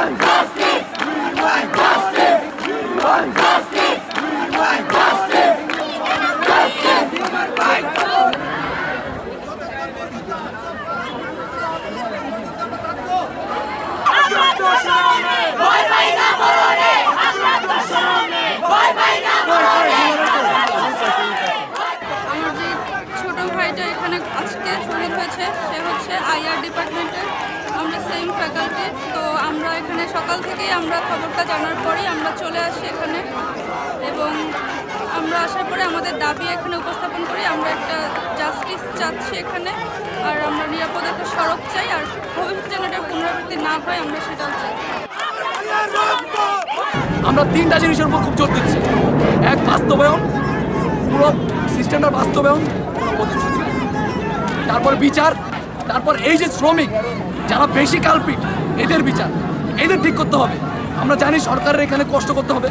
want justice. We want justice. We want justice. We want justice. Justice. Human rights. ভয় পাই না মরণে আক্রান্ত শরণে ভয় পাই না মরণে আজকে শহীদ হয়েছে সে হচ্ছে আইআর ডিপার্টমেন্টের আমরা সেম ফ্যাকাল্টি তো সকাল থেকেই আমরা খবরটা জানার পরেই আমরা চলে আসি এখানে। এবং আমরা আসার পরে আমাদের দাবি এখানে উপস্থাপন করি আমরা একটা জাস্টিস চাচ্ছি এখানে। আর আমরা নিরাপদ একটা সড়ক চাই, আর ভবিষ্যতে যেন এটা পুনরাবৃত্তি না হয়, আমরা সেটাও চাই। আমরা তিনটা জিনিসের উপর খুব জোর দিচ্ছি। এক, বাস্তবায়ন। পুরো সিস্টেমটার বাস্তবায়ন। তারপর বিচার। তারপর এই যে শ্রমিক, যারা বেশি কালপিট, এদের বিচার। এদের ঠিক করতে হবে। আমরা জানি সরকারের এখানে কষ্ট করতে হবে,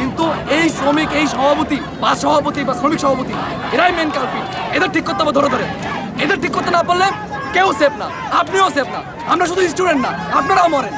কিন্তু এই শ্রমিক, এই সভাপতি বা সভাপতি বা শ্রমিক সভাপতি, এরাই মেন কালপিট এদের ঠিক করতে হবে ধরে ধরে। এদের ঠিক করতে না পারলে কেউ সেফ না, আপনিও সেফ না। আমরা শুধু স্টুডেন্ট না, আপনারাও মরেন।